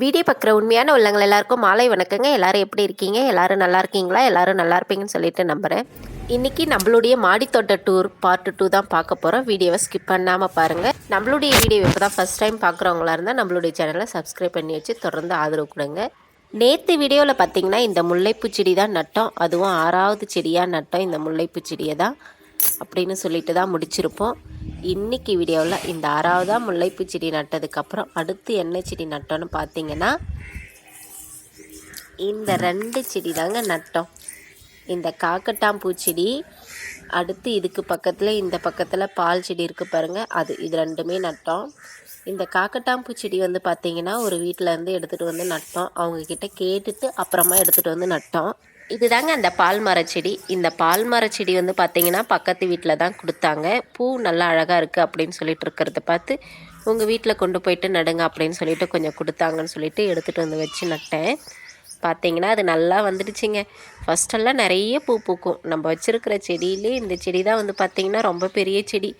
Video பார்க்குற உண்மையான உள்ளங்கள் எல்லாருக்கும் மாலை வணக்கங்க. எல்லாரும் எப்படி இருக்கீங்க? எல்லாரும் நல்லா இருக்கீங்களா? எல்லாரும் நல்லா இருப்பீங்கன்னு சொல்லிட்டு நம்புகிறேன் இன்றைக்கி நம்மளுடைய மாடித்தோட்ட டூர் பார்ட் டூ தான் பார்க்க போகிறோம் வீடியோவை ஸ்கிப் பண்ணாமல் பாருங்கள் நம்மளுடைய வீடியோ இப்போ தான் ஃபஸ்ட் டைம் பார்க்குறவங்களா இருந்தால் நம்மளுடைய சேனலை சப்ஸ்கிரைப் பண்ணி வச்சு தொடர்ந்து ஆதரவு கொடுங்க. நேற்று வீடியோவில் பார்த்தீங்கன்னா இந்த முல்லைப்பூ செடி தான் நட்டோம். அதுவும் ஆறாவது செடியாக நட்டோம். இந்த முல்லைப்பூ செடியை தான் அப்படின்னு சொல்லிட்டு தான் முடிச்சிருப்போம். இன்னைக்கு வீடியோவில் இந்த ஆறாவதாக முல்லைப்பூ செடி நட்டதுக்கப்புறம் அடுத்து என்ன செடி நட்டோன்னு பார்த்தீங்கன்னா இந்த ரெண்டு செடி தாங்க நட்டோம். இந்த காக்கட்டாம்பூ செடி அடுத்து இதுக்கு பக்கத்தில் இந்த பக்கத்தில் பால் செடி இருக்குது பாருங்கள் அது இது ரெண்டுமே நட்டோம். இந்த காக்கட்டாம்பூ செடி வந்து பார்த்திங்கன்னா ஒரு வீட்டில் இருந்து எடுத்துகிட்டு வந்து நட்டோம். அவங்கக்கிட்ட கேட்டுட்டு அப்புறமா எடுத்துகிட்டு வந்து நட்டோம். இதுதாங்க அந்த பால் மரச்செடி இந்த பால் மரச்செடி வந்து பார்த்திங்கன்னா பக்கத்து வீட்டில் தான் கொடுத்தாங்க. பூ நல்லா அழகாக இருக்குது அப்படின்னு சொல்லிட்டு இருக்கிறத பார்த்து உங்கள் வீட்டில் கொண்டு போயிட்டு நடுங்க அப்படின்னு சொல்லிட்டு கொஞ்சம் கொடுத்தாங்கன்னு சொல்லிட்டு எடுத்துகிட்டு வந்து வச்சு நட்டேன். பார்த்தீங்கன்னா அது நல்லா வந்துடுச்சுங்க. ஃபஸ்ட்டெல்லாம் நிறைய பூ பூக்கும். நம்ம வச்சுருக்கிற செடியிலே இந்த செடி தான் வந்து பார்த்திங்கன்னா ரொம்ப பெரிய செடி.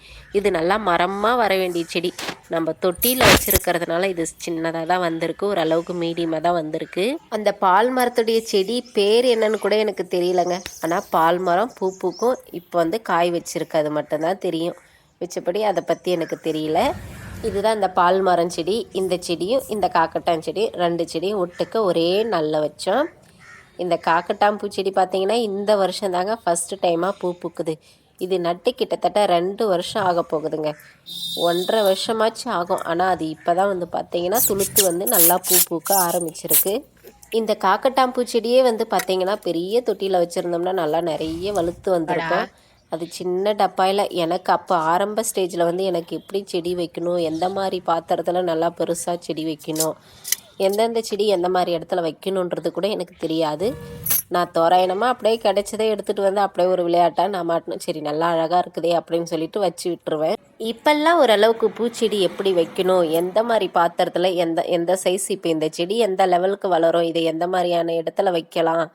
இது நல்லா மரமாக வர வேண்டிய செடி. நம்ம தொட்டியில் வச்சுருக்கிறதுனால இது சின்னதாக தான் வந்திருக்கு. ஓரளவுக்கு மீடியமாக தான் வந்திருக்கு. அந்த பால் மரத்துடைய செடி பேர் என்னன்னு கூட எனக்கு தெரியலங்க. ஆனால் பால் மரம் பூ பூக்கும். இப்போ வந்து காய் வச்சுருக்கு. அது மட்டும்தான் தெரியும். மிச்சப்படி அதை பற்றி எனக்கு தெரியல. இதுதான் இந்த பால் மரம் செடி. இந்த செடியும் இந்த காக்கட்டான் செடி ரெண்டு செடியும் ஒட்டுக்க ஒரே நல்ல வச்சோம். இந்த காக்கட்டாம் பூச்செடி பார்த்தீங்கன்னா இந்த வருஷம் தாங்க ஃபஸ்ட்டு டைமாக பூ பூக்குது. இது நட்டு கிட்டத்தட்ட ரெண்டு வருஷம் ஆக போகுதுங்க. ஒன்றரை வருஷமாச்சும் ஆகும். ஆனால் அது இப்போ தான் வந்து பார்த்தீங்கன்னா துளுத்து வந்து நல்லா பூ பூக்க ஆரம்பிச்சிருக்கு. இந்த காக்கட்டான் பூச்செடியே வந்து பார்த்தீங்கன்னா பெரிய தொட்டியில் வச்சுருந்தோம்னா நல்லா நிறைய வலுத்து வந்திருக்கும். அது சின்ன டப்பாயில் எனக்கு அப்போ ஆரம்ப ஸ்டேஜில் வந்து எனக்கு எப்படி செடி வைக்கணும் எந்த மாதிரி பாத்திரத்தில் நல்லா பெருசாக செடி வைக்கணும் எந்தெந்த செடி எந்த மாதிரி இடத்துல வைக்கணுன்றது கூட எனக்கு தெரியாது. நான் தோராயணமாக அப்படியே கிடைச்சதே எடுத்துகிட்டு வந்து அப்படியே ஒரு விளையாட்டாக நான் மாட்டணும் சரி நல்லா அழகாக இருக்குதே அப்படின்னு சொல்லிட்டு வச்சு விட்டுருவேன். இப்போல்லாம் ஓரளவுக்கு பூச்செடி எப்படி வைக்கணும்? எந்த மாதிரி பாத்திரத்தில் எந்த எந்த சைஸ் இப்போ இந்த செடி எந்த லெவலுக்கு வளரும்? இதை எந்த மாதிரியான இடத்துல வைக்கலாம்?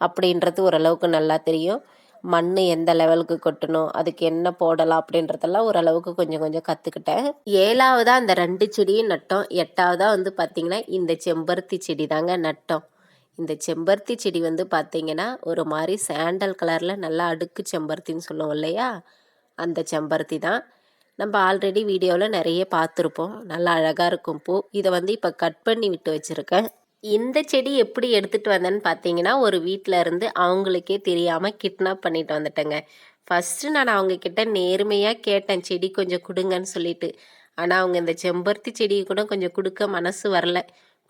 அப்படின்றது ஓரளவுக்கு நல்லா தெரியும். மண் எந்த லெவலுக்கு கொட்டணும்? அதுக்கு என்ன போடலாம்? அப்படின்றதெல்லாம் ஓரளவுக்கு கொஞ்சம் கொஞ்சம் கற்றுக்கிட்டேன் ஏழாவதாக அந்த ரெண்டு செடியும் நட்டோம். எட்டாவதாக வந்து பார்த்திங்கன்னா இந்த செம்பருத்தி செடி தாங்க நட்டோம். இந்த செம்பருத்தி செடி வந்து பார்த்திங்கன்னா ஒரு மாதிரி சாண்டல் கலரில் நல்லா அடுக்கு செம்பருத்தின்னு சொல்லுவோம் இல்லையா? அந்த செம்பருத்தி தான். நம்ம ஆல்ரெடி வீடியோவில் நிறைய பார்த்துருப்போம் நல்லா அழகாக இருக்கும் பூ. இதை வந்து இப்போ கட் பண்ணி விட்டு வச்சுருக்கேன். இந்த செடி எப்படி எடுத்துகிட்டு வந்தேன்னு பார்த்தீங்கன்னா ஒரு வீட்டில் இருந்து அவங்களுக்கே தெரியாமல் கிட்னாப் பண்ணிட்டு வந்துட்டேங்க. ஃபஸ்ட்டு நான் அவங்கக்கிட்ட நேர்மையாக கேட்டேன் செடி கொஞ்சம் கொடுங்கன்னு சொல்லிட்டு. ஆனால் அவங்க இந்த செம்பருத்தி செடியை கூட கொஞ்சம் கொடுக்க மனசு வரல.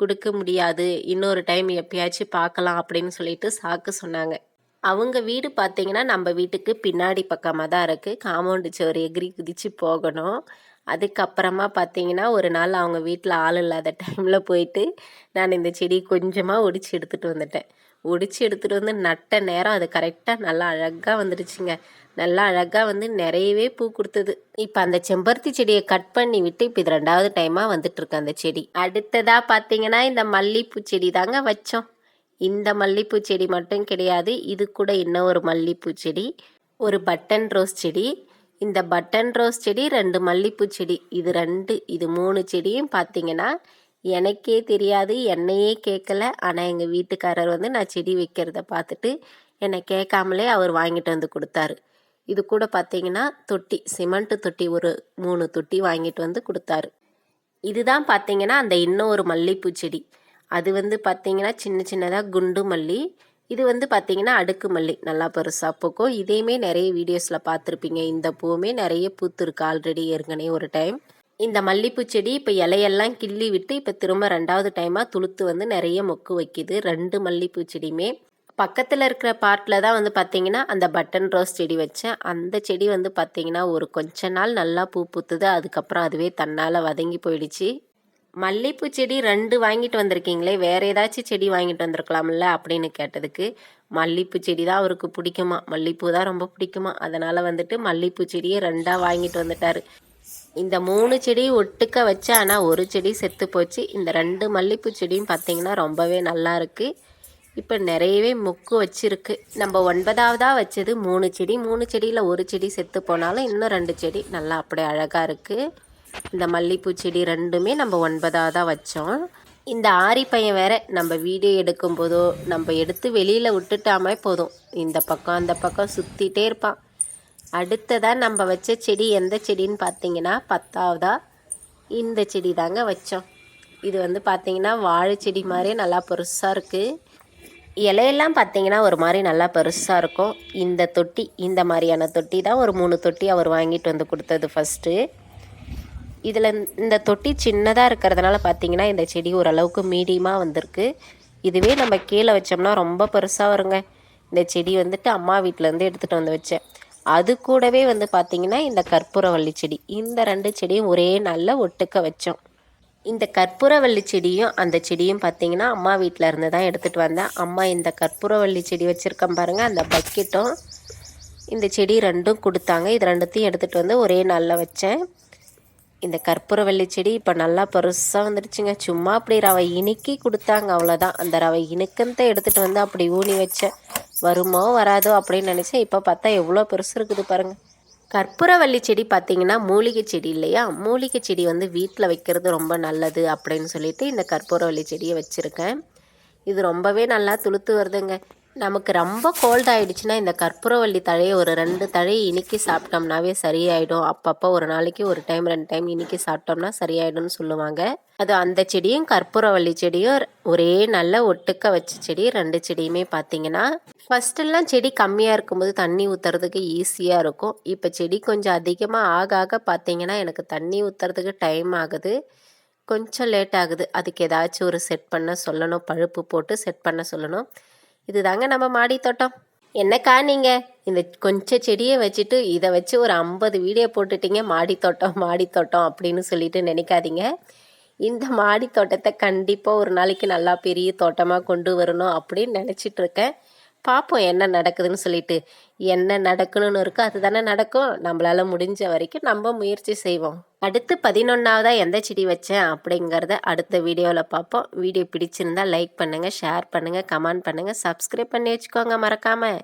கொடுக்க முடியாது. இன்னொரு டைம் எப்பயாச்சும் பார்க்கலாம் அப்படின்னு சொல்லிட்டு சாக்கு சொன்னாங்க. அவங்க வீடு பார்த்தீங்கன்னா நம்ம வீட்டுக்கு பின்னாடி பக்கமாக தான் இருக்குது காம்பவுண்டு சுவர் எகிரி குதித்து போகணும். அதுக்கப்புறமா பார்த்தீங்கன்னா ஒரு நாள் அவங்க வீட்டில் ஆள் இல்லாத டைமில் போயிட்டு நான் இந்த செடி கொஞ்சமாக ஒடிச்சு எடுத்துகிட்டு வந்துட்டேன். ஒடிச்சு எடுத்துகிட்டு வந்து நட்ட நேரம் அது கரெக்டாக நல்லா அழகாக வந்துடுச்சுங்க நல்லா அழகாக வந்து நிறையவே பூ கொடுத்தது. இப்போ அந்த செம்பருத்தி செடியை கட் பண்ணி விட்டு இப்போ இது ரெண்டாவது டைமாக வந்துட்டுருக்கு அந்த செடி. அடுத்ததாக பார்த்தீங்கன்னா இந்த மல்லிப்பூ செடி தாங்க வச்சோம். இந்த மல்லிப்பூ செடி மட்டும் கிடையாது. இது கூட இன்னும் ஒரு மல்லிப்பூ செடி ஒரு பட்டன் ரோஸ் செடி. இந்த பட்டன் ரோஸ் செடி ரெண்டு மல்லிப்பூ செடி. இது ரெண்டு இது மூணு செடியும் பார்த்தீங்கன்னா எனக்கே தெரியாது என்னையே கேட்கல ஆனால் எங்கள் வீட்டுக்காரர் வந்து நான் செடி வைக்கிறத பார்த்துட்டு என்னை கேட்காமலே அவர் வாங்கிட்டு வந்து கொடுத்தாரு. இது கூட பார்த்தீங்கன்னா தொட்டி சிமெண்ட்டு தொட்டி ஒரு மூணு தொட்டி வாங்கிட்டு வந்து கொடுத்தாரு. இதுதான் பார்த்தீங்கன்னா அந்த இன்னொரு மல்லிப்பூ செடி. அது வந்து பார்த்தீங்கன்னா சின்ன சின்னதாக குண்டு மல்லி. இது வந்து பார்த்தீங்கன்னா அடுக்கு மல்லி. நல்லா பெருசாக பூக்கும். இதையுமே நிறைய வீடியோஸில் பார்த்துருப்பீங்க. இந்த பூவுமே நிறைய பூத்துருக்கு ஆல்ரெடி ஏற்கனவே ஒரு டைம் இந்த மல்லிப்பூ செடி இப்போ இலையெல்லாம் கிள்ளி விட்டு இப்போ திரும்ப ரெண்டாவது டைமாக துளுத்து வந்து நிறைய மொக்கு வைக்கிது. ரெண்டு மல்லிப்பூ செடியுமே. பக்கத்தில் இருக்கிற பார்ட்டில் தான் வந்து பார்த்திங்கன்னா அந்த பட்டன் ரோஸ் செடி வச்சேன். அந்த செடி வந்து பார்த்திங்கன்னா ஒரு கொஞ்ச நாள் நல்லா பூ பூத்துது. அதுக்கப்புறம் அதுவே தன்னால் வதங்கி போயிடுச்சு. மல்லிப்பூ செடி ரெண்டு வாங்கிட்டு வந்திருக்கீங்களே. வேறு ஏதாச்சும் செடி வாங்கிட்டு வந்திருக்கலாம்ல அப்படின்னு கேட்டதுக்கு மல்லிப்பூ செடி தான் அவருக்கு பிடிக்குமா? மல்லிப்பூ தான் ரொம்ப பிடிக்குமா? அதனால் வந்துட்டு மல்லிப்பூ செடியை ரெண்டாக வாங்கிட்டு வந்துட்டார். இந்த மூணு செடி ஒட்டுக்க வச்சு ஆனால் ஒரு செடி செத்து போச்சு. இந்த ரெண்டு மல்லிப்பூ செடியும் பார்த்தீங்கன்னா ரொம்பவே நல்லா இருக்குது இப்போ நிறையவே மொக்கு வச்சுருக்கு. நம்ம ஒன்பதாவதாக வச்சது மூணு செடி. மூணு செடியில் ஒரு செடி செத்து போனாலும் இன்னும் ரெண்டு செடி நல்லா அப்படியே அழகாக இருக்குது இந்த மல்லிப்பூ செடி ரெண்டுமே நம்ம ஒன்பதாவதாக வச்சோம். இந்த ஆரி பையன் வேற நம்ம வீடியோ எடுக்கும்போதோ நம்ம எடுத்து வெளியில் விட்டுட்டாமே போதும். இந்த பக்கம் அந்த பக்கம் சுற்றிட்டே இருப்பான். அடுத்ததாக நம்ம வச்ச செடி எந்த செடின்னு பார்த்தீங்கன்னா பத்தாவதா இந்த செடி தாங்க வச்சோம். இது வந்து பார்த்திங்கன்னா வாழை செடி மாதிரியே நல்லா பெருசாக இருக்குது இலையெல்லாம் பார்த்தீங்கன்னா ஒரு மாதிரி நல்லா பெருசாக இருக்கும். இந்த தொட்டி இந்த மாதிரியான தொட்டி தான் ஒரு மூணு தொட்டி அவர் வாங்கிட்டு வந்து கொடுத்தது ஃபஸ்ட்டு இதில் இந்த தொட்டி சின்னதாக இருக்கிறதுனால பார்த்தீங்கன்னா இந்த செடி ஓரளவுக்கு மீடியமாக வந்திருக்கு. இதுவே நம்ம கீழே வச்சோம்னா ரொம்ப பெருசாக வருங்க. இந்த செடி வந்துட்டு அம்மா வீட்டிலேருந்து எடுத்துகிட்டு வந்து வச்சேன். அது கூடவே வந்து பார்த்திங்கன்னா இந்த கற்பூரவள்ளி செடி. இந்த ரெண்டு செடியும் ஒரே நாளில் ஒட்டுக்க வச்சோம். இந்த கற்பூரவள்ளி செடியும் அந்த செடியும் பார்த்தீங்கன்னா அம்மா வீட்டில் இருந்து தான் எடுத்துகிட்டு வந்தேன். அம்மா இந்த கற்பூரவள்ளி செடி வச்சுருக்கேன் பாருங்கள் அந்த பக்கெட்டும். இந்த செடி ரெண்டும் கொடுத்தாங்க. இது ரெண்டுத்தையும் எடுத்துகிட்டு வந்து ஒரே நாளில் வச்சேன். இந்த கற்பூரவள்ளி செடி இப்போ நல்லா பெருசாக வந்துடுச்சுங்க. சும்மா அப்படி ரவை இனிக்கி கொடுத்தாங்க அவ்வளோதான் அந்த ரவை இனுக்கத்தை எடுத்துகிட்டு வந்து அப்படி ஊனி வச்சேன். வருமோ வராதோ அப்படின்னு நினச்சேன் இப்போ பார்த்தா எவ்வளோ பெருசு இருக்குது பாருங்கள் கற்பூரவள்ளி செடி பார்த்தீங்கன்னா மூலிகை செடி இல்லையா? மூலிகை செடி வந்து வீட்டில் வைக்கிறது ரொம்ப நல்லது அப்படின்னு சொல்லிட்டு இந்த கற்பூரவள்ளி செடியை வச்சுருக்கேன். இது ரொம்பவே நல்லா துளுத்து வருதுங்க. நமக்கு ரொம்ப கோல்ட் ஆகிடுச்சுன்னா இந்த கற்பூரவள்ளி தழையை ஒரு ரெண்டு தழையை இனிக்கி சாப்பிட்டோம்னாவே சரியாயிடும். அப்பப்போ ஒரு நாளைக்கு ஒரு டைம் ரெண்டு டைம் இனிக்கி சாப்பிட்டோம்னா சரியாயிடும்னு சொல்லுவாங்க. அது அந்த செடியும் கற்பூரவள்ளி செடியும் ஒரே நல்ல ஒட்டுக்க வச்ச செடி ரெண்டு செடியுமே பார்த்தீங்கன்னா ஃபஸ்ட்டெல்லாம் செடி கம்மியாக இருக்கும்போது தண்ணி ஊற்றுறதுக்கு ஈஸியாக இருக்கும். இப்போ செடி கொஞ்சம் அதிகமாக ஆக ஆக பார்த்தீங்கன்னா எனக்கு தண்ணி ஊற்றுறதுக்கு டைம் ஆகுது. கொஞ்சம் லேட் ஆகுது. அதுக்கு ஏதாச்சும் ஒரு செட் பண்ண சொல்லணும் பழுப்பு போட்டு செட் பண்ண சொல்லணும். இது தாங்க நம்ம மாடி தோட்டம். என்னக்கா நீங்கள் இந்த கொஞ்சம் செடியை வச்சுட்டு இதை வச்சு ஒரு ஐம்பது வீடியோ போட்டுட்டீங்க மாடி தோட்டம் மாடி தோட்டம் அப்படின்னு சொல்லிட்டு நினைக்காதீங்க. இந்த மாடி தோட்டத்தை கண்டிப்பாக ஒரு நாளைக்கு நல்லா பெரிய தோட்டமாக கொண்டு வரணும் அப்படின்னு நினச்சிட்டு இருக்கேன். பார்ப்போம் என்ன நடக்குதுன்னு சொல்லிட்டு. என்ன நடக்கணும்னு இருக்கோ அதுதானே நடக்கும். நம்மளால முடிஞ்ச வரைக்கும் நம்ம முயற்சி செய்வோம். அடுத்து பதினொன்றாவதா எந்த செடி வச்சேன் அப்படிங்கிறத அடுத்த வீடியோவில் பார்ப்போம் வீடியோ பிடிச்சிருந்தா லைக் பண்ணுங்கள் ஷேர் பண்ணுங்கள் கமெண்ட் பண்ணுங்கள் சப்ஸ்கிரைப் பண்ணி வச்சுக்கோங்க மறக்காமல்